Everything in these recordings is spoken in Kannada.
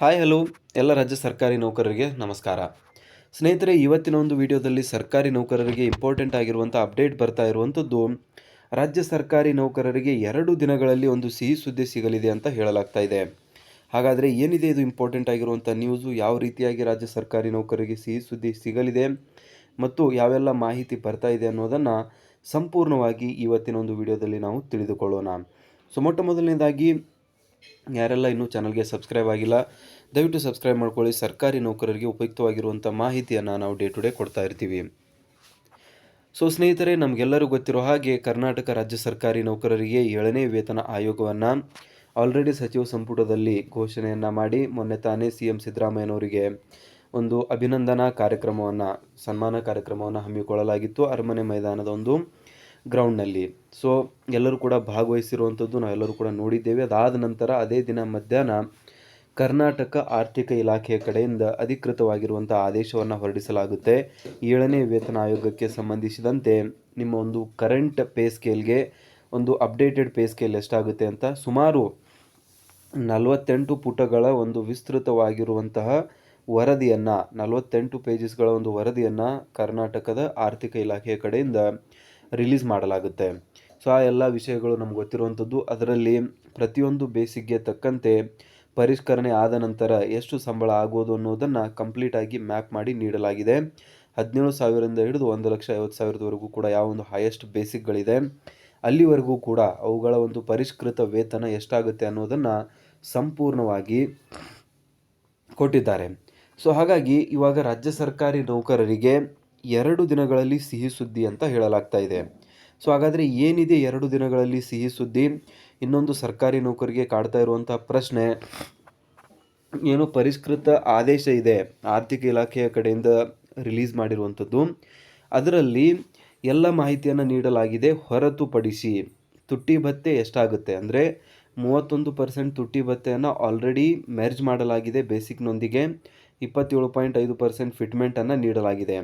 Hi, hello. ಎಲ್ಲ ರಾಜ್ಯ ಸರ್ಕಾರಿ ನೌಕರರಿಗೆ ನಮಸ್ಕಾರ. ಸ್ನೇಹಿತರೆ, ಇವತ್ತಿನ ಒಂದು ವಿಡಿಯೋದಲ್ಲಿ ಸರ್ಕಾರಿ ನೌಕರರಿಗೆ ಇಂಪಾರ್ಟೆಂಟ್ ಆಗಿರುವಂಥ ಅಪ್ಡೇಟ್ ಬರ್ತಾ ಇರುವಂಥದ್ದು ರಾಜ್ಯ ಸರ್ಕಾರಿ ನೌಕರರಿಗೆ ಎರಡು ದಿನಗಳಲ್ಲಿ ಒಂದು ಸಿಹಿ ಸುದ್ದಿ ಸಿಗಲಿದೆ ಅಂತ ಹೇಳಲಾಗ್ತಾ ಇದೆ. ಹಾಗಾದರೆ ಏನಿದೆ ಇದು ಇಂಪಾರ್ಟೆಂಟ್ ಆಗಿರುವಂಥ ನ್ಯೂಸು ಯಾವ ರೀತಿಯಾಗಿ ರಾಜ್ಯ ಸರ್ಕಾರಿ ನೌಕರರಿಗೆ ಸಿಹಿ ಸುದ್ದಿ ಸಿಗಲಿದೆ ಮತ್ತು ಯಾವೆಲ್ಲ ಮಾಹಿತಿ ಬರ್ತಾ ಇದೆ ಅನ್ನೋದನ್ನು ಸಂಪೂರ್ಣವಾಗಿ ಇವತ್ತಿನ ಒಂದು ವಿಡಿಯೋದಲ್ಲಿ ನಾವು ತಿಳಿದುಕೊಳ್ಳೋಣ. ಸೊ, ಮೊಟ್ಟ ಮೊದಲನೇದಾಗಿ ಯಾರೆಲ್ಲ ಇನ್ನೂ ಚಾನಲ್ಗೆ ಸಬ್ಸ್ಕ್ರೈಬ್ ಆಗಿಲ್ಲ, ದಯವಿಟ್ಟು ಸಬ್ಸ್ಕ್ರೈಬ್ ಮಾಡ್ಕೊಳ್ಳಿ. ಸರ್ಕಾರಿ ನೌಕರರಿಗೆ ಉಪಯುಕ್ತವಾಗಿರುವಂಥ ಮಾಹಿತಿಯನ್ನು ನಾವು ಡೇ ಟು ಡೇ ಕೊಡ್ತಾ ಇರ್ತೀವಿ. ಸೊ ಸ್ನೇಹಿತರೆ, ನಮಗೆಲ್ಲರೂ ಗೊತ್ತಿರೋ ಹಾಗೆ ಕರ್ನಾಟಕ ರಾಜ್ಯ ಸರ್ಕಾರಿ ನೌಕರರಿಗೆ ಏಳನೇ ವೇತನ ಆಯೋಗವನ್ನು ಆಲ್ರೆಡಿ ಸಚಿವ ಸಂಪುಟದಲ್ಲಿ ಘೋಷಣೆಯನ್ನು ಮಾಡಿ ಮೊನ್ನೆ ತಾನೇ ಸಿ ಎಂ ಸಿದ್ದರಾಮಯ್ಯನವರಿಗೆ ಒಂದು ಅಭಿನಂದನಾ ಕಾರ್ಯಕ್ರಮವನ್ನು, ಸನ್ಮಾನ ಕಾರ್ಯಕ್ರಮವನ್ನು ಹಮ್ಮಿಕೊಳ್ಳಲಾಗಿತ್ತು. ಅರಮನೆ ಮೈದಾನದ ಒಂದು ಗ್ರೌಂಡ್ನಲ್ಲಿ ಸೊ ಎಲ್ಲರೂ ಕೂಡ ಭಾಗವಹಿಸಿರುವಂಥದ್ದು ನಾವೆಲ್ಲರೂ ಕೂಡ ನೋಡಿದ್ದೇವೆ. ಅದಾದ ನಂತರ ಅದೇ ದಿನ ಮಧ್ಯಾಹ್ನ ಕರ್ನಾಟಕ ಆರ್ಥಿಕ ಇಲಾಖೆಯ ಕಡೆಯಿಂದ ಅಧಿಕೃತವಾಗಿರುವಂಥ ಆದೇಶವನ್ನು ಹೊರಡಿಸಲಾಗುತ್ತೆ. ಏಳನೇ ವೇತನ ಆಯೋಗಕ್ಕೆ ಸಂಬಂಧಿಸಿದಂತೆ ನಿಮ್ಮ ಒಂದು ಕರೆಂಟ್ ಪೇ ಸ್ಕೇಲ್ಗೆ ಒಂದು ಅಪ್ಡೇಟೆಡ್ ಪೇ ಸ್ಕೇಲ್ ಎಷ್ಟಾಗುತ್ತೆ ಅಂತ ಸುಮಾರು ನಲವತ್ತೆಂಟು ಪುಟಗಳ ಒಂದು ವಿಸ್ತೃತವಾಗಿರುವಂತಹ ವರದಿಯನ್ನು, ನಲವತ್ತೆಂಟು ಪೇಜಸ್ಗಳ ಒಂದು ವರದಿಯನ್ನು ಕರ್ನಾಟಕದ ಆರ್ಥಿಕ ಇಲಾಖೆಯ ಕಡೆಯಿಂದ ರಿಲೀಸ್ ಮಾಡಲಾಗುತ್ತೆ. ಸೊ ಆ ಎಲ್ಲ ವಿಷಯಗಳು ನಮ್ಗೆ ಗೊತ್ತಿರುವಂಥದ್ದು. ಅದರಲ್ಲಿ ಪ್ರತಿಯೊಂದು ಬೇಸಿಗೆ ತಕ್ಕಂತೆ ಪರಿಷ್ಕರಣೆ ಆದ ನಂತರ ಎಷ್ಟು ಸಂಬಳ ಆಗೋದು ಅನ್ನೋದನ್ನು ಕಂಪ್ಲೀಟಾಗಿ ಮ್ಯಾಪ್ ಮಾಡಿ ನೀಡಲಾಗಿದೆ. ಹದಿನೇಳು ಸಾವಿರದಿಂದ ಹಿಡಿದು ಒಂದು ಲಕ್ಷ ಐವತ್ತು ಸಾವಿರದವರೆಗೂ ಕೂಡ ಯಾವ ಒಂದು ಹೈಯೆಸ್ಟ್ ಬೇಸಿಕ್ಗಳಿದೆ ಅಲ್ಲಿವರೆಗೂ ಕೂಡ ಅವುಗಳ ಒಂದು ಪರಿಷ್ಕೃತ ವೇತನ ಎಷ್ಟಾಗುತ್ತೆ ಅನ್ನೋದನ್ನು ಸಂಪೂರ್ಣವಾಗಿ ಕೊಟ್ಟಿದ್ದಾರೆ. ಸೊ ಹಾಗಾಗಿ ಇವಾಗ ರಾಜ್ಯ ಸರ್ಕಾರಿ ನೌಕರರಿಗೆ ಎರಡು ದಿನಗಳಲ್ಲಿ ಸಿಹಿ ಸುದ್ದಿ ಅಂತ ಹೇಳಲಾಗ್ತಾ ಇದೆ. ಸೊ ಹಾಗಾದರೆ ಏನಿದೆ ಎರಡು ದಿನಗಳಲ್ಲಿ ಸಿಹಿ ಸುದ್ದಿ? ಇನ್ನೊಂದು ಸರ್ಕಾರಿ ನೌಕರಿಗೆ ಕಾಡ್ತಾ ಇರುವಂಥ ಪ್ರಶ್ನೆ, ಏನು ಪರಿಷ್ಕೃತ ಆದೇಶ ಇದೆ? ಆರ್ಥಿಕ ಇಲಾಖೆಯ ಕಡೆಯಿಂದ ರಿಲೀಸ್ ಮಾಡಿರುವಂಥದ್ದು ಅದರಲ್ಲಿ ಎಲ್ಲ ಮಾಹಿತಿಯನ್ನು ನೀಡಲಾಗಿದೆ, ಹೊರತುಪಡಿಸಿ ತುಟ್ಟಿ ಭತ್ತೆ ಎಷ್ಟಾಗುತ್ತೆ ಅಂದರೆ ಮೂವತ್ತೊಂದು ಪರ್ಸೆಂಟ್ ತುಟ್ಟಿ ಭತ್ತೆಯನ್ನು ಆಲ್ರೆಡಿ ಮೆರ್ಜ್ ಮಾಡಲಾಗಿದೆ ಬೇಸಿಕ್ನೊಂದಿಗೆ. ಇಪ್ಪತ್ತೇಳು ಪಾಯಿಂಟ್ ಐದು ಪರ್ಸೆಂಟ್ ಫಿಟ್ಮೆಂಟನ್ನು ನೀಡಲಾಗಿದೆ.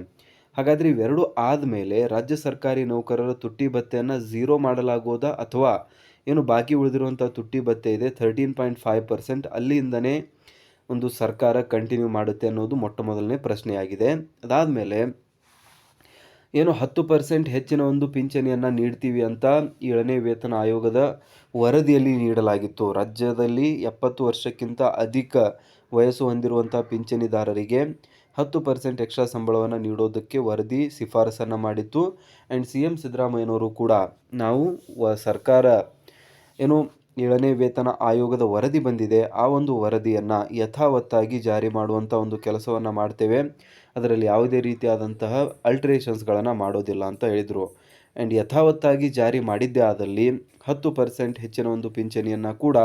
ಹಾಗಾದರೆ ಇವೆರಡು ಆದಮೇಲೆ ರಾಜ್ಯ ಸರ್ಕಾರಿ ನೌಕರರ ತುಟ್ಟಿ ಭತ್ಯೆಯನ್ನು ಝೀರೋ ಮಾಡಲಾಗೋದಾ ಅಥವಾ ಏನು ಬಾಕಿ ಉಳಿದಿರುವಂಥ ತುಟ್ಟಿ ಭತ್ಯೆ ಇದೆ ಥರ್ಟೀನ್ ಪಾಯಿಂಟ್ ಫೈವ್ ಪರ್ಸೆಂಟ್ ಅಲ್ಲಿಂದನೇ ಒಂದು ಸರ್ಕಾರ ಕಂಟಿನ್ಯೂ ಮಾಡುತ್ತೆ ಅನ್ನೋದು ಮೊಟ್ಟ ಮೊದಲನೇ ಪ್ರಶ್ನೆಯಾಗಿದೆ. ಅದಾದಮೇಲೆ ಏನು ಹತ್ತು ಪರ್ಸೆಂಟ್ ಹೆಚ್ಚಿನ ಒಂದು ಪಿಂಚಣಿಯನ್ನು ನೀಡ್ತೀವಿ ಅಂತ ಏಳನೇ ವೇತನ ಆಯೋಗದ ವರದಿಯಲ್ಲಿ ನೀಡಲಾಗಿತ್ತು. ರಾಜ್ಯದಲ್ಲಿ ಎಪ್ಪತ್ತು ವರ್ಷಕ್ಕಿಂತ ಅಧಿಕ ವಯಸ್ಸು ಹೊಂದಿರುವಂಥ ಪಿಂಚಣಿದಾರರಿಗೆ ಹತ್ತು ಪರ್ಸೆಂಟ್ ಎಕ್ಸ್ಟ್ರಾ ಸಂಬಳವನ್ನು ನೀಡೋದಕ್ಕೆ ವರದಿ ಶಿಫಾರಸನ್ನು ಮಾಡಿತ್ತು. ಆ್ಯಂಡ್ ಸಿ ಎಂ ಸಿದ್ದರಾಮಯ್ಯನವರು ಕೂಡ ನಾವು ವ ಸರ್ಕಾರ ಏನು ಏಳನೇ ವೇತನ ಆಯೋಗದ ವರದಿ ಬಂದಿದೆ, ಆ ಒಂದು ವರದಿಯನ್ನು ಯಥಾವತ್ತಾಗಿ ಜಾರಿ ಮಾಡುವಂಥ ಒಂದು ಕೆಲಸವನ್ನು ಮಾಡ್ತೇವೆ. ಅದರಲ್ಲಿ ಯಾವುದೇ ರೀತಿಯಾದಂತಹ ಅಲ್ಟ್ರೇಷನ್ಸ್ಗಳನ್ನು ಮಾಡೋದಿಲ್ಲ ಅಂತ ಹೇಳಿದರು. ಆ್ಯಂಡ್ ಯಥಾವತ್ತಾಗಿ ಜಾರಿ ಮಾಡಿದ್ದೇ ಆದಲ್ಲಿ ಹತ್ತು ಪರ್ಸೆಂಟ್ ಹೆಚ್ಚಿನ ಒಂದು ಪಿಂಚಣಿಯನ್ನು ಕೂಡ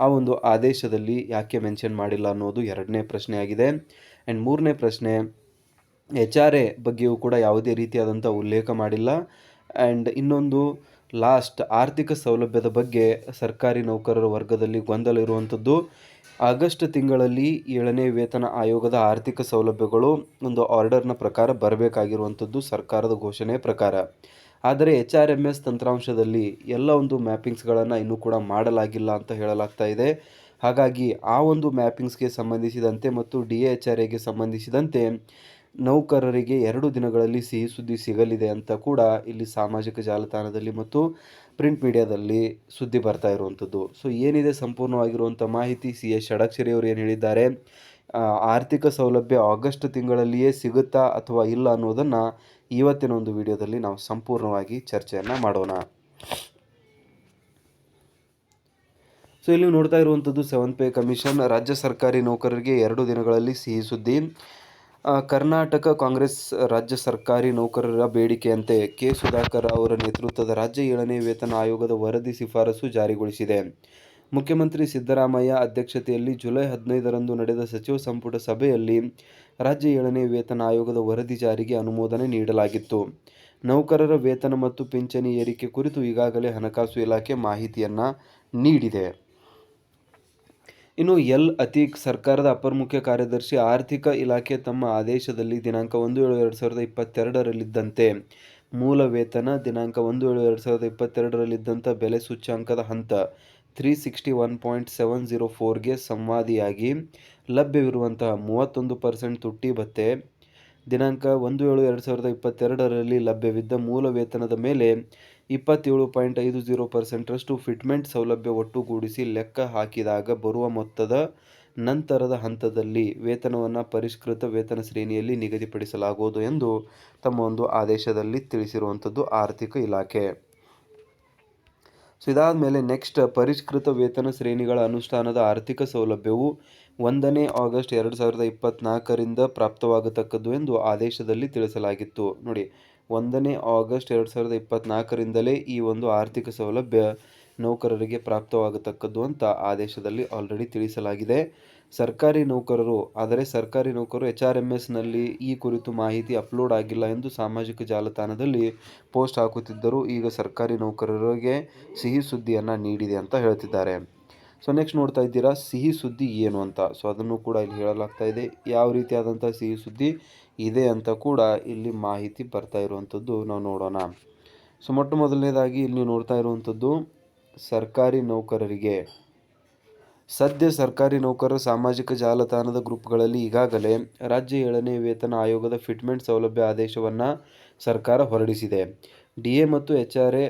ಆ ಒಂದು ಆದೇಶದಲ್ಲಿ ಯಾಕೆ ಮೆನ್ಷನ್ ಮಾಡಿಲ್ಲ ಅನ್ನೋದು ಎರಡನೇ ಪ್ರಶ್ನೆಯಾಗಿದೆ. ಆ್ಯಂಡ್ ಮೂರನೇ ಪ್ರಶ್ನೆ, ಎಚ್ ಆರ್ ಎ ಬಗ್ಗೆಯೂ ಕೂಡ ಯಾವುದೇ ರೀತಿಯಾದಂಥ ಉಲ್ಲೇಖ ಮಾಡಿಲ್ಲ. ಆ್ಯಂಡ್ ಇನ್ನೊಂದು ಲಾಸ್ಟ್ ಆರ್ಥಿಕ ಸೌಲಭ್ಯದ ಬಗ್ಗೆ ಸರ್ಕಾರಿ ನೌಕರರ ವರ್ಗದಲ್ಲಿ ಗೊಂದಲ ಇರುವಂಥದ್ದು, ಆಗಸ್ಟ್ ತಿಂಗಳಲ್ಲಿ ಏಳನೇ ವೇತನ ಆಯೋಗದ ಆರ್ಥಿಕ ಸೌಲಭ್ಯಗಳು ಒಂದು ಆರ್ಡರ್ನ ಪ್ರಕಾರ ಬರಬೇಕಾಗಿರುವಂಥದ್ದು ಸರ್ಕಾರದ ಘೋಷಣೆ ಪ್ರಕಾರ. ಆದರೆ ಎಚ್ ಆರ್ ಎಂ ಎಸ್ ತಂತ್ರಾಂಶದಲ್ಲಿ ಎಲ್ಲ ಒಂದು ಮ್ಯಾಪಿಂಗ್ಸ್ಗಳನ್ನು ಇನ್ನೂ ಕೂಡ ಮಾಡಲಾಗಿಲ್ಲ ಅಂತ ಹೇಳಲಾಗ್ತಾ ಇದೆ. ಹಾಗಾಗಿ ಆ ಒಂದು ಮ್ಯಾಪಿಂಗ್ಸ್ಗೆ ಸಂಬಂಧಿಸಿದಂತೆ ಮತ್ತು ಡಿ ಎಚ್ ಆರ್ ಎಗೆ ಸಂಬಂಧಿಸಿದಂತೆ ನೌಕರರಿಗೆ ಎರಡು ದಿನಗಳಲ್ಲಿ ಸಿಹಿ ಸುದ್ದಿ ಸಿಗಲಿದೆ ಅಂತ ಕೂಡ ಇಲ್ಲಿ ಸಾಮಾಜಿಕ ಜಾಲತಾಣದಲ್ಲಿ ಮತ್ತು ಪ್ರಿಂಟ್ ಮೀಡಿಯಾದಲ್ಲಿ ಸುದ್ದಿ ಬರ್ತಾ ಇರುವಂಥದ್ದು. ಸೊ, ಏನಿದೆ ಸಂಪೂರ್ಣವಾಗಿರುವಂಥ ಮಾಹಿತಿ? ಸಿ. ಎಸ್. ಷಡಕ್ಷರಿ ಅವರು ಏನು ಹೇಳಿದ್ದಾರೆ? ಆರ್ಥಿಕ ಸೌಲಭ್ಯ ಆಗಸ್ಟ್ ತಿಂಗಳಲ್ಲಿಯೇ ಸಿಗುತ್ತಾ ಅಥವಾ ಇಲ್ಲ ಅನ್ನೋದನ್ನು ಇವತ್ತಿನ ಒಂದು ವಿಡಿಯೋದಲ್ಲಿ ನಾವು ಸಂಪೂರ್ಣವಾಗಿ ಚರ್ಚೆಯನ್ನು ಮಾಡೋಣ. ಸೊ ಇಲ್ಲಿ ನೋಡ್ತಾ ಇರುವಂಥದ್ದು ಸೆವೆನ್ ಪೇ ಕಮಿಷನ್ ರಾಜ್ಯ ಸರ್ಕಾರಿ ನೌಕರರಿಗೆ ಎರಡು ದಿನಗಳಲ್ಲಿ ಸಿಹಿ ಸುದ್ದಿ. ಕರ್ನಾಟಕ ಕಾಂಗ್ರೆಸ್ ರಾಜ್ಯ ಸರ್ಕಾರಿ ನೌಕರರ ಬೇಡಿಕೆಯಂತೆ ಕೆ. ಸುಧಾಕರ್ ಅವರ ನೇತೃತ್ವದ ರಾಜ್ಯ ಏಳನೇ ವೇತನ ಆಯೋಗದ ವರದಿ ಶಿಫಾರಸು ಜಾರಿಗೊಳಿಸಿದೆ. ಮುಖ್ಯಮಂತ್ರಿ ಸಿದ್ದರಾಮಯ್ಯ ಅಧ್ಯಕ್ಷತೆಯಲ್ಲಿ ಜುಲೈ ಹದಿನೈದರಂದು ನಡೆದ ಸಚಿವ ಸಂಪುಟ ಸಭೆಯಲ್ಲಿ ರಾಜ್ಯ ಏಳನೇ ವೇತನ ಆಯೋಗದ ವರದಿ ಜಾರಿಗೆ ಅನುಮೋದನೆ ನೀಡಲಾಗಿತ್ತು. ನೌಕರರ ವೇತನ ಮತ್ತು ಪಿಂಚಣಿ ಏರಿಕೆ ಕುರಿತು ಈಗಾಗಲೇ ಹಣಕಾಸು ಇಲಾಖೆ ಮಾಹಿತಿಯನ್ನು ನೀಡಿದೆ. ಇನ್ನು ಎಲ್ ಅತೀಕ್ ಸರ್ಕಾರದ ಅಪರ ಮುಖ್ಯ ಕಾರ್ಯದರ್ಶಿ ಆರ್ಥಿಕ ಇಲಾಖೆ ತಮ್ಮ ಆದೇಶದಲ್ಲಿ ದಿನಾಂಕ ಒಂದು ಏಳು ಎರಡು ಸಾವಿರದ ಇಪ್ಪತ್ತೆರಡರಲ್ಲಿದ್ದಂತೆ ಮೂಲ ವೇತನ ದಿನಾಂಕ ಒಂದು ಏಳು ಎರಡು ಸಾವಿರದ ಇಪ್ಪತ್ತೆರಡರಲ್ಲಿದ್ದಂಥ ಬೆಲೆ ಸೂಚ್ಯಾಂಕದ ಹಂತ three sixty one point seven zero ಫೋರ್ಗೆ ಸಂವಾದಿಯಾಗಿ ಲಭ್ಯವಿರುವಂತಹ ಮೂವತ್ತೊಂದು ಪರ್ಸೆಂಟ್ ತುಟ್ಟಿ ಭತ್ಯೆ ದಿನಾಂಕ ಒಂದು ಏಳು ಎರಡು ಸಾವಿರದ ಇಪ್ಪತ್ತೆರಡರಲ್ಲಿ ಲಭ್ಯವಿದ್ದ ಮೂಲ ವೇತನದ ಮೇಲೆ ಇಪ್ಪತ್ತೇಳು ಪಾಯಿಂಟ್ ಐದು ಜೀರೋ ಪರ್ಸೆಂಟರಷ್ಟು ಫಿಟ್ಮೆಂಟ್ ಸೌಲಭ್ಯ ಒಟ್ಟುಗೂಡಿಸಿ ಲೆಕ್ಕ ಹಾಕಿದಾಗ ಬರುವ ಮೊತ್ತದ ನಂತರದ ಹಂತದಲ್ಲಿ ವೇತನವನ್ನು ಪರಿಷ್ಕೃತ ವೇತನ ಶ್ರೇಣಿಯಲ್ಲಿ ನಿಗದಿಪಡಿಸಲಾಗುವುದು ಎಂದು ತಮ್ಮ ಒಂದು ಆದೇಶದಲ್ಲಿ ತಿಳಿಸಿರುವಂಥದ್ದು ಆರ್ಥಿಕ ಇಲಾಖೆ. ಸೊ ಇದಾದ ಮೇಲೆ ನೆಕ್ಸ್ಟ್ ಪರಿಷ್ಕೃತ ವೇತನ ಶ್ರೇಣಿಗಳ ಅನುಷ್ಠಾನದ ಆರ್ಥಿಕ ಸೌಲಭ್ಯವು ಒಂದನೇ ಆಗಸ್ಟ್ ಎರಡು ಸಾವಿರದ ಇಪ್ಪತ್ತ್ನಾಲ್ಕರಿಂದ ಪ್ರಾಪ್ತವಾಗತಕ್ಕದ್ದು ಎಂದು ಆದೇಶದಲ್ಲಿ ತಿಳಿಸಲಾಗಿತ್ತು. ನೋಡಿ, ಒಂದನೇ ಆಗಸ್ಟ್ ಎರಡು ಸಾವಿರದ ಇಪ್ಪತ್ತ್ನಾಲ್ಕರಿಂದಲೇ ಈ ಒಂದು ಆರ್ಥಿಕ ಸೌಲಭ್ಯ ನೌಕರರಿಗೆ ಪ್ರಾಪ್ತವಾಗತಕ್ಕದ್ದು ಅಂತ ಆದೇಶದಲ್ಲಿ ಆಲ್ರೆಡಿ ತಿಳಿಸಲಾಗಿದೆ. ಸರ್ಕಾರಿ ನೌಕರರು, ಆದರೆ ಸರ್ಕಾರಿ ನೌಕರರು ಎಚ್ ಆರ್ ಎಂ ಎಸ್ನಲ್ಲಿ ಈ ಕುರಿತು ಮಾಹಿತಿ ಅಪ್ಲೋಡ್ ಆಗಿಲ್ಲ ಎಂದು ಸಾಮಾಜಿಕ ಜಾಲತಾಣದಲ್ಲಿ ಪೋಸ್ಟ್ ಹಾಕುತ್ತಿದ್ದರು. ಈಗ ಸರ್ಕಾರಿ ನೌಕರರಿಗೆ ಸಿಹಿ ಸುದ್ದಿಯನ್ನು ನೀಡಿದೆ ಅಂತ ಹೇಳ್ತಿದ್ದಾರೆ. ಸೊ ನೆಕ್ಸ್ಟ್ ನೋಡ್ತಾ ಇದ್ದೀರಾ, ಸಿಹಿ ಸುದ್ದಿ ಏನು ಅಂತ? ಸೊ ಅದನ್ನು ಕೂಡ ಇಲ್ಲಿ ಹೇಳಲಾಗ್ತಾ ಇದೆ. ಯಾವ ರೀತಿಯಾದಂಥ ಸಿಹಿ ಸುದ್ದಿ ಇದೆ ಅಂತ ಕೂಡ ಇಲ್ಲಿ ಮಾಹಿತಿ ಬರ್ತಾ ಇರುವಂಥದ್ದು ನಾವು ನೋಡೋಣ. ಸೊ ಮೊಟ್ಟ ಮೊದಲನೇದಾಗಿ ಇಲ್ಲಿ ನೋಡ್ತಾ ಇರುವಂಥದ್ದು, ಸರ್ಕಾರಿ ನೌಕರರಿಗೆ. ಸದ್ಯ ಸರ್ಕಾರಿ ನೌಕರರ ಸಾಮಾಜಿಕ ಜಾಲತಾಣದ ಗ್ರೂಪ್ಗಳಲ್ಲಿ ಈಗಾಗಲೇ ರಾಜ್ಯ ಏಳನೇ ವೇತನ ಆಯೋಗದ ಫಿಟ್ಮೆಂಟ್ ಸೌಲಭ್ಯ ಆದೇಶವನ್ನು ಸರ್ಕಾರ ಹೊರಡಿಸಿದೆ. ಡಿ ಎ ಮತ್ತು ಎಚ್ ಆರ್ ಎ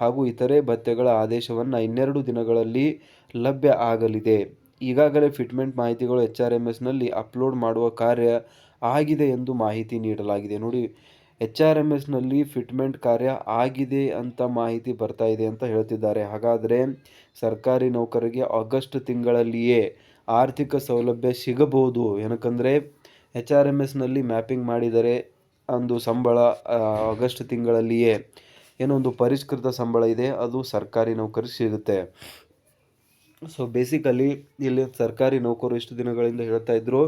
ಹಾಗೂ ಇತರೆ ಭತ್ಯೆಗಳ ಆದೇಶವನ್ನು ಇನ್ನೆರಡು ದಿನಗಳಲ್ಲಿ ಲಭ್ಯ ಆಗಲಿದೆ. ಈಗಾಗಲೇ ಫಿಟ್ಮೆಂಟ್ ಮಾಹಿತಿಗಳು ಎಚ್ ಆರ್ ಎಂ ಎಸ್ನಲ್ಲಿ ಅಪ್ಲೋಡ್ ಮಾಡುವ ಕಾರ್ಯ ಆಗಿದೆ ಎಂದು ಮಾಹಿತಿ ನೀಡಲಾಗಿದೆ. ನೋಡಿ ಎಚ್ ಆರ್ ಎಂ ಎಸ್ನಲ್ಲಿ ಫಿಟ್ಮೆಂಟ್ ಕಾರ್ಯ ಆಗಿದೆ ಅಂತ ಮಾಹಿತಿ ಬರ್ತಾ ಇದೆ ಅಂತ ಹೇಳ್ತಿದ್ದಾರೆ. ಹಾಗಾದರೆ ಸರ್ಕಾರಿ ನೌಕರರಿಗೆ ಆಗಸ್ಟ್ ತಿಂಗಳಲ್ಲಿಯೇ ಆರ್ಥಿಕ ಸೌಲಭ್ಯ ಸಿಗಬಹುದು ಏನಕ್ಕಂದರೆ ಎಚ್ ಆರ್ ಎಂ ಎಸ್ನಲ್ಲಿ ಮ್ಯಾಪಿಂಗ್ ಮಾಡಿದರೆ ಅಂದು ಸಂಬಳ ಆಗಸ್ಟ್ ತಿಂಗಳಲ್ಲಿಯೇ ಏನೋ ಒಂದು ಪರಿಷ್ಕೃತ ಸಂಬಳ ಇದೆ, ಅದು ಸರ್ಕಾರಿ ನೌಕರಿ ಸಿಗುತ್ತೆ. ಸೊ ಬೇಸಿಕಲಿ ಇಲ್ಲಿ ಸರ್ಕಾರಿ ನೌಕರು ಇಷ್ಟು ದಿನಗಳಿಂದ ಹೇಳ್ತಾ ಇದ್ರು,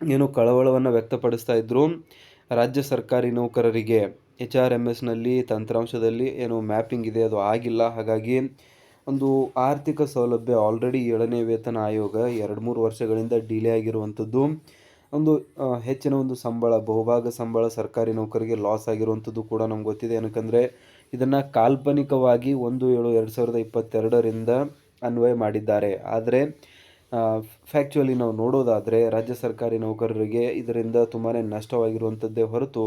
ಏನು ಕಳವಳವನ್ನು ವ್ಯಕ್ತಪಡಿಸ್ತಾ ಇದ್ರು, ರಾಜ್ಯ ಸರ್ಕಾರಿ ನೌಕರರಿಗೆ ಎಚ್ ಆರ್ ಎಂ ಎಸ್ನಲ್ಲಿ ತಂತ್ರಾಂಶದಲ್ಲಿ ಏನು ಮ್ಯಾಪಿಂಗ್ ಇದೆ, ಅದು ಆಗಿಲ್ಲ. ಹಾಗಾಗಿ, ಒಂದು ಆರ್ಥಿಕ ಸೌಲಭ್ಯ ಆಲ್ರೆಡಿ ಏಳನೇ ವೇತನ ಆಯೋಗ ಎರಡು ಮೂರು ವರ್ಷಗಳಿಂದ ಡಿಲೇ ಆಗಿರುವಂಥದ್ದು ಒಂದು ಹೆಚ್ಚಿನ ಒಂದು ಸಂಬಳ, ಬಹುಭಾಗ ಸಂಬಳ ಸರ್ಕಾರಿ ನೌಕರಿಗೆ ಲಾಸ್ ಆಗಿರುವಂಥದ್ದು ಕೂಡ ನಮ್ಗೆ ಗೊತ್ತಿದೆ. ಏನಕ್ಕಂದರೆ, ಇದನ್ನು ಕಾಲ್ಪನಿಕವಾಗಿ ಒಂದು ಏಳು ಎರಡು ಸಾವಿರದ ಇಪ್ಪತ್ತೆರಡರಿಂದ ಅನ್ವಯ ಮಾಡಿದ್ದಾರೆ. ಆದರೆ ಫ್ಯಾಕ್ಚುಲಿ ನಾವು ನೋಡೋದಾದರೆ, ರಾಜ್ಯ ಸರ್ಕಾರಿ ನೌಕರರಿಗೆ ಇದರಿಂದ ತುಂಬಾ ನಷ್ಟವಾಗಿರುವಂಥದ್ದೇ ಹೊರತು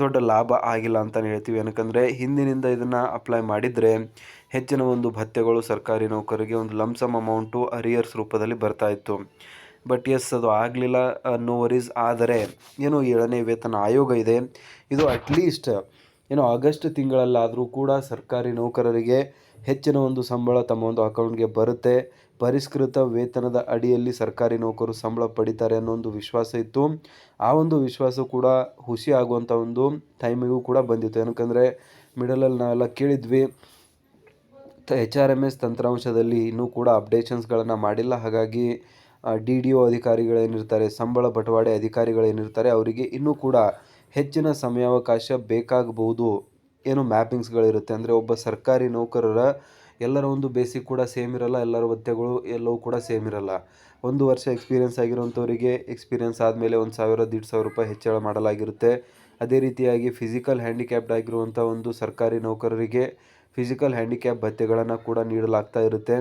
ದೊಡ್ಡ ಲಾಭ ಆಗಿಲ್ಲ ಅಂತಲೇ ಹೇಳ್ತೀವಿ. ಏನಕ್ಕಂದರೆ, ಹಿಂದಿನಿಂದ ಇದನ್ನು ಅಪ್ಲೈ ಮಾಡಿದರೆ, ಹೆಚ್ಚಿನ ಒಂದು ಭತ್ಯೆಗಳು ಸರ್ಕಾರಿ ನೌಕರರಿಗೆ ಒಂದು ಲಂಸಮ್ ಅಮೌಂಟು ಅರಿಯರ್ಸ್ ರೂಪದಲ್ಲಿ ಬರ್ತಾ ಇತ್ತು. ಬಟ್ ಎಸ್ ಅದು ಆಗಲಿಲ್ಲ ನೋ ವರೀಸ್ ಆದರೆ, ಏನು ಏಳನೇ ವೇತನ ಆಯೋಗ ಇದೆ, ಇದು ಅಟ್ಲೀಸ್ಟ್ ಏನು ಆಗಸ್ಟ್ ತಿಂಗಳಲ್ಲಾದರೂ ಕೂಡ ಸರ್ಕಾರಿ ನೌಕರರಿಗೆ ಹೆಚ್ಚಿನ ಒಂದು ಸಂಬಳ ತಮ್ಮ ಒಂದು ಅಕೌಂಟ್ಗೆ ಬರುತ್ತೆ. ಪರಿಷ್ಕೃತ ವೇತನದ ಅಡಿಯಲ್ಲಿ ಸರ್ಕಾರಿ ನೌಕರರು ಸಂಬಳ ಪಡಿತಾರೆ ಅನ್ನೋ ಒಂದು ವಿಶ್ವಾಸ ಇತ್ತು. ಆ ಒಂದು ವಿಶ್ವಾಸ ಕೂಡ ಹುಸಿ ಆಗುವಂಥ ಒಂದು ಟೈಮಿಗೂ ಕೂಡ ಬಂದಿತ್ತು. ಏನಕ್ಕಂದರೆ ಮಿಡಲಲ್ಲಿ ನಾವೆಲ್ಲ ಕೇಳಿದ್ವಿ ಎಚ್ ಆರ್ ಎಂ ಎಸ್ ತಂತ್ರಾಂಶದಲ್ಲಿ ಇನ್ನೂ ಕೂಡ ಅಪ್ಡೇಷನ್ಸ್ಗಳನ್ನು ಮಾಡಿಲ್ಲ. ಹಾಗಾಗಿ ಡಿ ಡಿ ಒ ಅಧಿಕಾರಿಗಳೇನಿರ್ತಾರೆ, ಸಂಬಳ ಬಟವಾಡೆ ಅಧಿಕಾರಿಗಳೇನಿರ್ತಾರೆ, ಅವರಿಗೆ ಇನ್ನೂ ಕೂಡ ಹೆಚ್ಚಿನ ಸಮಯಾವಕಾಶ ಬೇಕಾಗಬಹುದು. ಏನು ಮ್ಯಾಪಿಂಗ್ಸ್ಗಳಿರುತ್ತೆ? ಅಂದರೆ ಒಬ್ಬ ಸರ್ಕಾರಿ ನೌಕರರ ಎಲ್ಲರ ಒಂದು ಬೇಸಿಕ್ ಕೂಡ ಸೇಮ್ ಇರಲ್ಲ, ಎಲ್ಲರ ಒತ್ತೆಗಳು ಎಲ್ಲವೂ ಕೂಡ ಸೇಮ್ ಇರಲ್ಲ. ಒಂದು ವರ್ಷ ಎಕ್ಸ್ಪೀರಿಯೆನ್ಸ್ ಆಗಿರುವಂಥವರಿಗೆ ಎಕ್ಸ್ಪೀರಿಯೆನ್ಸ್ ಆದಮೇಲೆ ಒಂದು ಸಾವಿರ ದೀಡ್ ಸಾವಿರ ರೂಪಾಯಿ ಹೆಚ್ಚಳ ಮಾಡಲಾಗಿರುತ್ತೆ. ಅದೇ ರೀತಿಯಾಗಿ ಫಿಸಿಕಲ್ ಹ್ಯಾಂಡಿಕ್ಯಾಪ್ಡ್ ಆಗಿರುವಂಥ ಒಂದು ಸರ್ಕಾರಿ ನೌಕರರಿಗೆ ಫಿಸಿಕಲ್ ಹ್ಯಾಂಡಿಕ್ಯಾಪ್ ಭತ್ಯೆಗಳನ್ನು ಕೂಡ ನೀಡಲಾಗ್ತಾ ಇರುತ್ತೆ.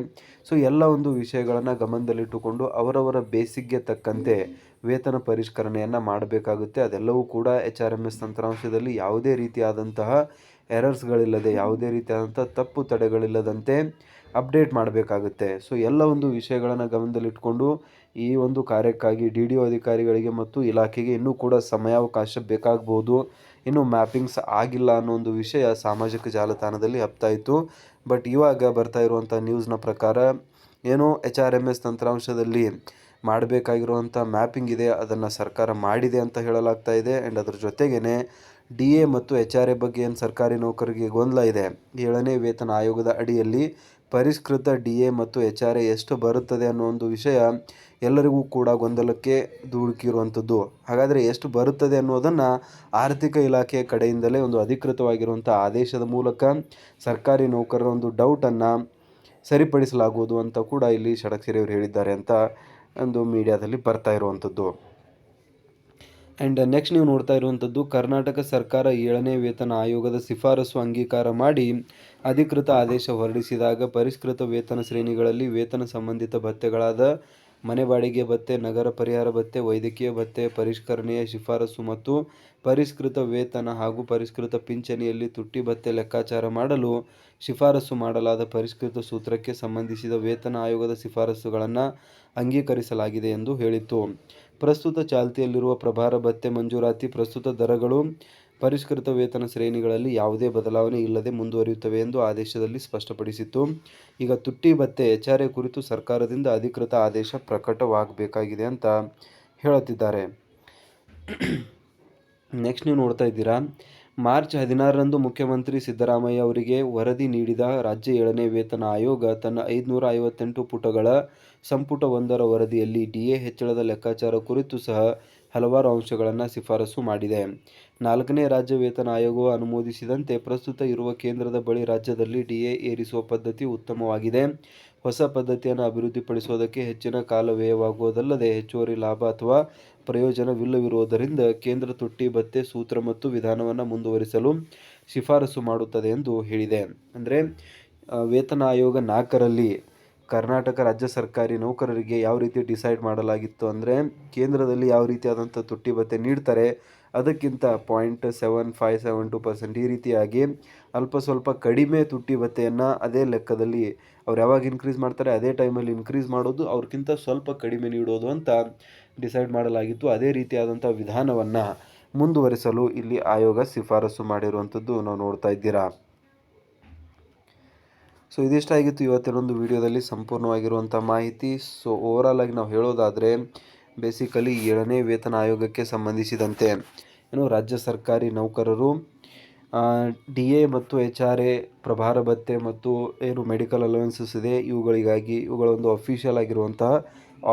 ಸೊ ಎಲ್ಲ ಒಂದು ವಿಷಯಗಳನ್ನು ಗಮನದಲ್ಲಿಟ್ಟುಕೊಂಡು ಅವರವರ ಬೇಸಿಗೆ ತಕ್ಕಂತೆ ವೇತನ ಪರಿಷ್ಕರಣೆಯನ್ನು ಮಾಡಬೇಕಾಗುತ್ತೆ. ಅದೆಲ್ಲವೂ ಕೂಡ ಎಚ್ ಆರ್ ಎಂ ಎಸ್ ತಂತ್ರಾಂಶದಲ್ಲಿ ಯಾವುದೇ ರೀತಿಯಾದಂತಹ ಎರರ್ಸ್ಗಳಿಲ್ಲದೆ ಯಾವುದೇ ರೀತಿಯಾದಂಥ ತಪ್ಪು ತಡೆಗಳಿಲ್ಲದಂತೆ ಅಪ್ಡೇಟ್ ಮಾಡಬೇಕಾಗುತ್ತೆ. ಸೊ ಎಲ್ಲ ಒಂದು ವಿಷಯಗಳನ್ನು ಗಮನದಲ್ಲಿಟ್ಕೊಂಡು ಈ ಒಂದು ಕಾರ್ಯಕ್ಕಾಗಿ ಡಿ ಡಿ ಒ ಅಧಿಕಾರಿಗಳಿಗೆ ಮತ್ತು ಇಲಾಖೆಗೆ ಇನ್ನೂ ಕೂಡ ಸಮಯಾವಕಾಶ ಬೇಕಾಗ್ಬೋದು. ಇನ್ನೂ ಮ್ಯಾಪಿಂಗ್ಸ್ ಆಗಿಲ್ಲ ಅನ್ನೋ ಒಂದು ವಿಷಯ ಸಾಮಾಜಿಕ ಜಾಲತಾಣದಲ್ಲಿ ಹಬ್ತಾ ಇತ್ತು. ಬಟ್ ಇವಾಗ ಬರ್ತಾ ಇರುವಂಥ ನ್ಯೂಸ್ನ ಪ್ರಕಾರ ಏನೋ ಎಚ್ ಆರ್ ಎಂ ಎಸ್ ತಂತ್ರಾಂಶದಲ್ಲಿ ಮಾಡಬೇಕಾಗಿರುವಂಥ ಮ್ಯಾಪಿಂಗ್ ಇದೆ, ಅದನ್ನು ಸರ್ಕಾರ ಮಾಡಿದೆ ಅಂತ ಹೇಳಲಾಗ್ತಾ ಇದೆ. ಆ್ಯಂಡ್ ಅದ್ರ ಜೊತೆಗೇ ಡಿ ಎ ಮತ್ತು ಎಚ್ ಆರ್ ಎ ಬಗ್ಗೆ ಏನು ಸರ್ಕಾರಿ ನೌಕರಿಗೆ ಗೊಂದಲ ಇದೆ? ಏಳನೇ ವೇತನ ಆಯೋಗದ ಅಡಿಯಲ್ಲಿ ಪರಿಷ್ಕೃತ ಡಿ ಎ ಮತ್ತು ಎಚ್ ಆರ್ ಎ ಎಷ್ಟು ಬರುತ್ತದೆ ಅನ್ನೋ ಒಂದು ವಿಷಯ ಎಲ್ಲರಿಗೂ ಕೂಡ ಗೊಂದಲಕ್ಕೆ ದೂಡುಕಿರುವಂಥದ್ದು ಹಾಗಾದರೆ ಎಷ್ಟು ಬರುತ್ತದೆ ಅನ್ನೋದನ್ನು ಆರ್ಥಿಕ ಇಲಾಖೆಯ ಕಡೆಯಿಂದಲೇ ಒಂದು ಅಧಿಕೃತವಾಗಿರುವಂಥ ಆದೇಶದ ಮೂಲಕ ಸರ್ಕಾರಿ ನೌಕರರ ಒಂದು ಡೌಟನ್ನು ಸರಿಪಡಿಸಲಾಗುವುದು ಅಂತ ಕೂಡ ಇಲ್ಲಿ ಷಡಕ್ಷರಿ ಅವರು ಹೇಳಿದ್ದಾರೆ ಅಂತ ಒಂದು ಮೀಡಿಯಾದಲ್ಲಿ ಬರ್ತಾ ಇರುವಂಥದ್ದು. ಆ್ಯಂಡ್ ನೆಕ್ಸ್ಟ್ ನೀವು ನೋಡ್ತಾ ಇರುವಂಥದ್ದು, ಕರ್ನಾಟಕ ಸರ್ಕಾರ ಏಳನೇ ವೇತನ ಆಯೋಗದ ಶಿಫಾರಸು ಅಂಗೀಕಾರ ಮಾಡಿ ಅಧಿಕೃತ ಆದೇಶ ಹೊರಡಿಸಿದಾಗ ಪರಿಷ್ಕೃತ ವೇತನ ಶ್ರೇಣಿಗಳಲ್ಲಿ ವೇತನ ಸಂಬಂಧಿತ ಭತ್ಯೆಗಳಾದ ಮನೆ ಬಾಡಿಗೆ ಭತ್ಯೆ ನಗರ ಪರಿಹಾರ ಭತ್ಯೆ ವೈದ್ಯಕೀಯ ಭತ್ಯೆ ಪರಿಷ್ಕರಣೆಯ ಶಿಫಾರಸು ಮತ್ತು ಪರಿಷ್ಕೃತ ವೇತನ ಹಾಗೂ ಪರಿಷ್ಕೃತ ಪಿಂಚಣಿಯಲ್ಲಿ ತುಟ್ಟಿ ಭತ್ಯೆ ಲೆಕ್ಕಾಚಾರ ಮಾಡಲು ಶಿಫಾರಸು ಮಾಡಲಾದ ಪರಿಷ್ಕೃತ ಸೂತ್ರಕ್ಕೆ ಸಂಬಂಧಿಸಿದ ವೇತನ ಆಯೋಗದ ಶಿಫಾರಸುಗಳನ್ನು ಅಂಗೀಕರಿಸಲಾಗಿದೆ ಎಂದು ಹೇಳಿತ್ತು. ಪ್ರಸ್ತುತ ಚಾಲ್ತಿಯಲ್ಲಿರುವ ಪ್ರಭಾರ ಭತ್ಯೆ ಮಂಜೂರಾತಿ, ಪ್ರಸ್ತುತ ದರಗಳು ಪರಿಷ್ಕೃತ ವೇತನ ಶ್ರೇಣಿಗಳಲ್ಲಿ ಯಾವುದೇ ಬದಲಾವಣೆ ಇಲ್ಲದೆ ಮುಂದುವರಿಯುತ್ತವೆ ಎಂದು ಆದೇಶದಲ್ಲಿ ಸ್ಪಷ್ಟಪಡಿಸಿತ್ತು. ಈಗ ತುಟ್ಟಿ ಭತ್ಯೆ ಎಚ್ಆರ್ಎ ಕುರಿತು ಸರ್ಕಾರದಿಂದ ಅಧಿಕೃತ ಆದೇಶ ಪ್ರಕಟವಾಗಬೇಕಾಗಿದೆ ಅಂತ ಹೇಳುತ್ತಿದ್ದಾರೆ. ನೆಕ್ಸ್ಟ್ ನೀವು ನೋಡ್ತಾ ಇದ್ದೀರಾ? ಮಾರ್ಚ್ ಹದಿನಾರರಂದು ಮುಖ್ಯಮಂತ್ರಿ ಸಿದ್ದರಾಮಯ್ಯ ಅವರಿಗೆ ವರದಿ ನೀಡಿದ ರಾಜ್ಯ ಏಳನೇ ವೇತನ ಆಯೋಗ ತನ್ನ ಐದುನೂರ ಐವತ್ತೆಂಟು ಪುಟಗಳ ಸಂಪುಟ ಒಂದರ ವರದಿಯಲ್ಲಿ ಡಿಎ ಹೆಚ್ಚಳದ ಲೆಕ್ಕಾಚಾರ ಕುರಿತು ಸಹ ಹಲವಾರು ಅಂಶಗಳನ್ನು ಶಿಫಾರಸು ಮಾಡಿದೆ. ನಾಲ್ಕನೇ ರಾಜ್ಯ ವೇತನ ಆಯೋಗವು ಅನುಮೋದಿಸಿದಂತೆ ಪ್ರಸ್ತುತ ಇರುವ ಕೇಂದ್ರದ ಬಳಿ ರಾಜ್ಯದಲ್ಲಿ ಡಿಎ ಏರಿಸುವ ಪದ್ಧತಿ ಉತ್ತಮವಾಗಿದೆ. ಹೊಸ ಪದ್ಧತಿಯನ್ನು ಅಭಿವೃದ್ಧಿಪಡಿಸುವುದಕ್ಕೆ ಹೆಚ್ಚಿನ ಕಾಲ ವ್ಯಯವಾಗುವುದಲ್ಲದೆ ಹೆಚ್ಚುವರಿ ಲಾಭ ಅಥವಾ ಪ್ರಯೋಜನವಿಲ್ಲವಿರುವುದರಿಂದ ಕೇಂದ್ರ ತುಟ್ಟಿ ಭತ್ತೆ ಸೂತ್ರ ಮತ್ತು ವಿಧಾನವನ್ನು ಮುಂದುವರಿಸಲು ಶಿಫಾರಸು ಮಾಡುತ್ತದೆ ಎಂದು ಹೇಳಿದೆ. ಅಂದರೆ ವೇತನ ಆಯೋಗ ನಾಲ್ಕರಲ್ಲಿ ಕರ್ನಾಟಕ ರಾಜ್ಯ ಸರ್ಕಾರಿ ನೌಕರರಿಗೆ ಯಾವ ರೀತಿ ಡಿಸೈಡ್ ಮಾಡಲಾಗಿತ್ತು ಅಂದರೆ ಕೇಂದ್ರದಲ್ಲಿ ಯಾವ ರೀತಿಯಾದಂಥ ತುಟ್ಟಿ ಭತ್ಯೆ ನೀಡ್ತಾರೆ, ಅದಕ್ಕಿಂತ point seven five seven two percent ಈ ರೀತಿಯಾಗಿ ಅಲ್ಪ ಸ್ವಲ್ಪ ಕಡಿಮೆ ತುಟ್ಟಿ ಭತ್ತೆಯನ್ನು ಅದೇ ಲೆಕ್ಕದಲ್ಲಿ ಅವ್ರು ಯಾವಾಗ ಇನ್ಕ್ರೀಸ್ ಮಾಡ್ತಾರೆ, ಅದೇ ಟೈಮಲ್ಲಿ ಇನ್ಕ್ರೀಸ್ ಮಾಡೋದು ಅವ್ರಿಗಿಂತ ಸ್ವಲ್ಪ ಕಡಿಮೆ ನೀಡೋದು ಅಂತ ಡಿಸೈಡ್ ಮಾಡಲಾಗಿತ್ತು. ಅದೇ ರೀತಿಯಾದಂಥ ವಿಧಾನವನ್ನು ಮುಂದುವರಿಸಲು ಇಲ್ಲಿ ಆಯೋಗ ಶಿಫಾರಸು ಮಾಡಿರುವಂಥದ್ದು ನಾವು ನೋಡ್ತಾ ಇದ್ದೀರಾ. ಸೊ ಇದಿಷ್ಟಾಗಿತ್ತು ಇವತ್ತಿನೊಂದು ವಿಡಿಯೋದಲ್ಲಿ ಸಂಪೂರ್ಣವಾಗಿರುವಂಥ ಮಾಹಿತಿ. ಸೊ ಓವರಾಲ್ ಆಗಿ ನಾವು ಹೇಳೋದಾದರೆ ಬೇಸಿಕಲಿ ಏಳನೇ ವೇತನ ಆಯೋಗಕ್ಕೆ ಸಂಬಂಧಿಸಿದಂತೆ, ಏನು ರಾಜ್ಯ ಸರ್ಕಾರಿ ನೌಕರರು ಡಿ ಎ ಮತ್ತು ಎಚ್ ಆರ್ ಎ ಪ್ರಭಾರ ಭತ್ತೆ ಮತ್ತು ಏನು ಮೆಡಿಕಲ್ ಅಲವೆನ್ಸಸ್ ಇದೆ, ಇವುಗಳಿಗಾಗಿ ಇವುಗಳೊಂದು ಅಫಿಷಿಯಲ್ ಆಗಿರುವಂತಹ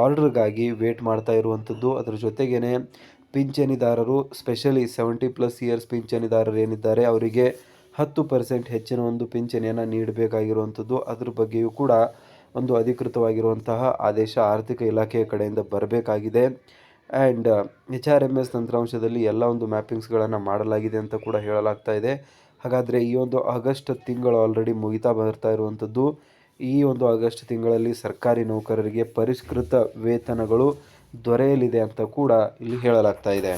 ಆರ್ಡ್ರಿಗಾಗಿ ವೇಟ್ ಮಾಡ್ತಾ ಇರುವಂಥದ್ದು. ಅದರ ಜೊತೆಗೇ ಪಿಂಚಣಿದಾರರು ಸ್ಪೆಷಲಿ ಸೆವೆಂಟಿ ಪ್ಲಸ್ ಇಯರ್ಸ್ ಪಿಂಚಣಿದಾರರು ಏನಿದ್ದಾರೆ, ಅವರಿಗೆ ಹತ್ತು ಪರ್ಸೆಂಟ್ ಹೆಚ್ಚಿನ ಒಂದು ಪಿಂಚಣಿಯನ್ನು ನೀಡಬೇಕಾಗಿರುವಂಥದ್ದು, ಅದ್ರ ಬಗ್ಗೆಯೂ ಕೂಡ ಒಂದು ಅಧಿಕೃತವಾಗಿರುವಂತಹ ಆದೇಶ ಆರ್ಥಿಕ ಇಲಾಖೆಯ ಕಡೆಯಿಂದ ಬರಬೇಕಾಗಿದೆ. And H R M S ತಂತ್ರಾಂಶದಲ್ಲಿ ಎಲ್ಲ ಒಂದು ಮ್ಯಾಪಿಂಗ್ಸ್ಗಳನ್ನು ಮಾಡಲಾಗಿದೆ ಅಂತ ಕೂಡ ಹೇಳಲಾಗ್ತಾ ಇದೆ. ಹಾಗಾದರೆ ಈ ಒಂದು ಆಗಸ್ಟ್ ತಿಂಗಳು ಆಲ್ರೆಡಿ ಮುಗಿತಾ ಬರ್ತಾ ಇರುವಂಥದ್ದು. ಈ ಒಂದು ಆಗಸ್ಟ್ ತಿಂಗಳಲ್ಲಿ ಸರ್ಕಾರಿ ನೌಕರರಿಗೆ ಪರಿಷ್ಕೃತ ವೇತನಗಳು ದೊರೆಯಲಿದೆ ಅಂತ ಕೂಡ ಇಲ್ಲಿ ಹೇಳಲಾಗ್ತಾ ಇದೆ.